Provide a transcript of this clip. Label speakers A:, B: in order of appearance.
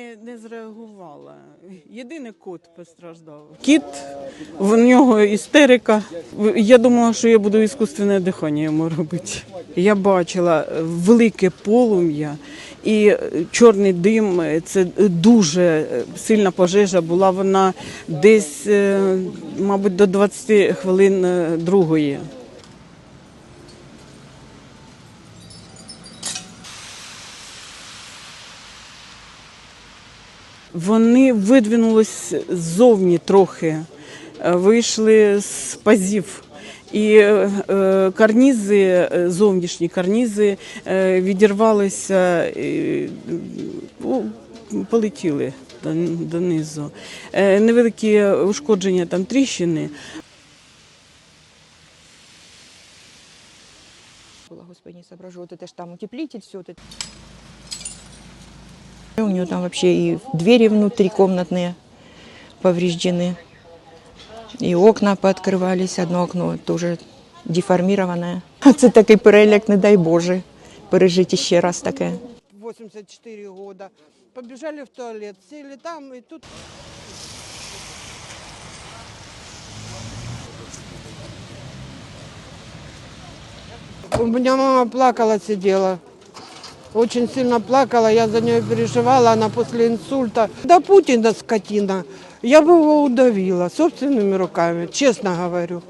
A: не, не зреагувала. Єдиний кот постраждав. Кіт, в нього істерика. Я думала, що я буду іскусственне дихання йому робити. Я бачила велике полум'я і чорний дим. Це дуже сильна пожежа була. Вона десь, е, мабуть, до 20 хвилин е, другої. Вони видвинулись ззовні трохи, е, вийшли з пазів. І е, е, карнізи, е, зовнішні карнізи е, відірвалися, і, ну, полетіли дон- донизу. Е, Невеликі ушкодження, там тріщини.
B: было, господи, не соображу. Вот это ж там утеплитель, все это. У нее там вообще и двери внутрикомнатные повреждены, и окна пооткрывались. Одно окно тоже деформированное. Це такий переляк, не дай Боже, пережити ще раз таке.
C: 84 года. Побежали в туалет, сели там, и тут У меня мама плакала, сидела. Очень сильно плакала, я за нее переживала, она после инсульта. Да Путина скотина, я бы его удавила собственными руками, честно говорю.